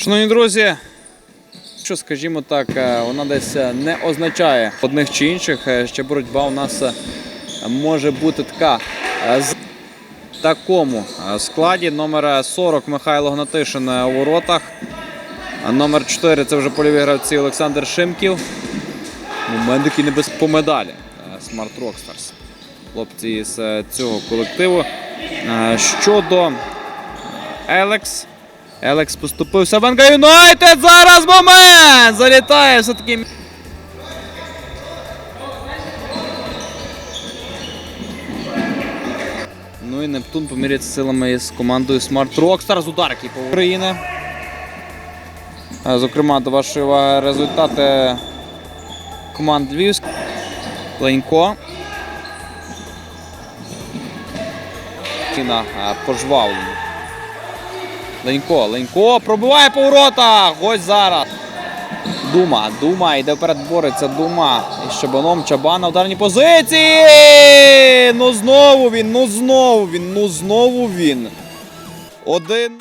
Шановні друзі, що скажімо так, е, вона десь е, не означає одних чи інших. Е, Ще боротьба у нас може бути така. З такому складі номер 40 Михайло Гнатишин у воротах. Номер 4 це вже польові гравці Олександр Шимків. Момент, який не без по медалі. Smart Rockstars. Хлопці з цього колективу. Щодо Елекс. Елекс поступився. Венга Юнайтед! Зараз момент! Залітає все-таки. Ну і Нептун поміряється силами з командою Smart Rockstars. Удар, який по України. Зокрема, до вашої уваги результати команд Львівськ. Ленько. Кіна пожвавлена. Ленько, Ленько пробиває по воротах. Ось зараз. Дума, Дума йде вперед, бореться Дума. І Щебаном Чабан на ударній позиції. Ну знову він, ну знову він, ну знову він. Один.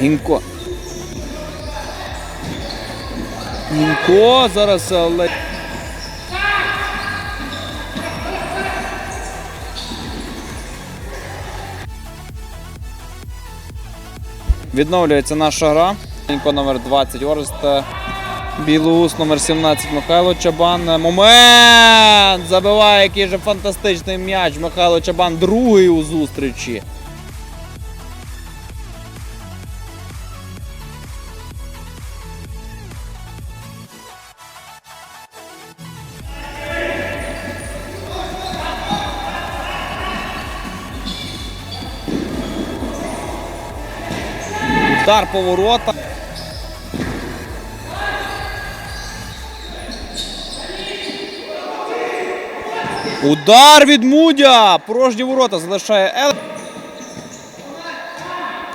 Гінко. Гінко зараз е. Відновлюється наша гра. Гінко номер 20 Орест. е, Білоус номер 17 Михайло Чабан. Момент! Забиває який же фантастичний м'яч. Михайло Чабан другий у зустрічі. Удар по воротах. Удар від Мудя! Порожні ворота залишає Ел.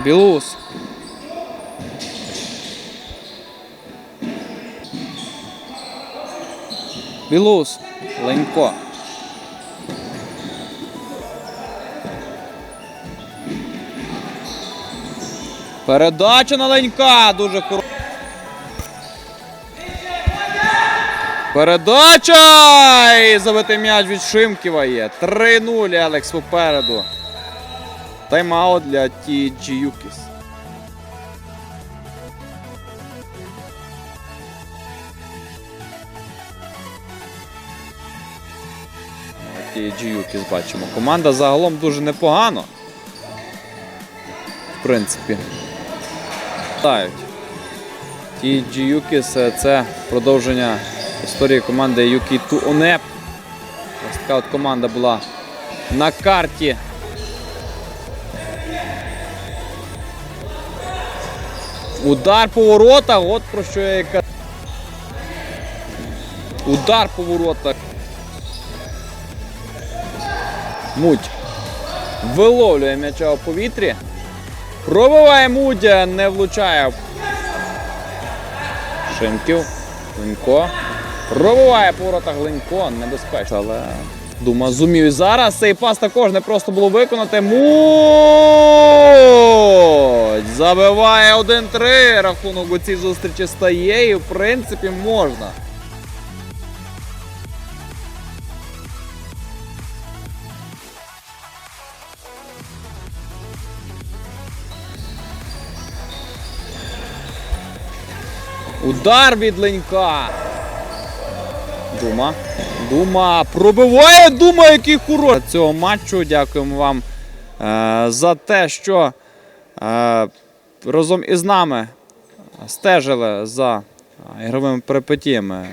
Білус. Білус. Ленько. Передача на Ленька. Дуже хороша. Передача! І забитий м'яч від Шимківа є. 3-0 Алекс попереду. Тайм-аут для TG Юкіс. TG Юкіс бачимо. Команда загалом дуже непогано. В принципі. Тають. TG Юкіс це продовження історії команди Юкі Туонеп. Ось така от команда була на карті. Удар по воротах, от про що я казав. Удар по воротах. Муть. Виловлює м'яча у повітрі. Пробиває Мудя, не влучає. Шимків. Ленько. Пробиває по воротах Ленько. Небезпечно, але Дума зумів і зараз. Цей пас також не просто було виконати. Мудь! Забиває 1-3. Рахунок у цій зустрічі стає і в принципі можна. Удар від Ленька. Дума. Дума пробиває Дума, який хороший. Цього матчу дякуємо вам е, за те, що е, разом із нами стежили за е, ігровими перипетіями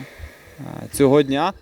е, цього дня.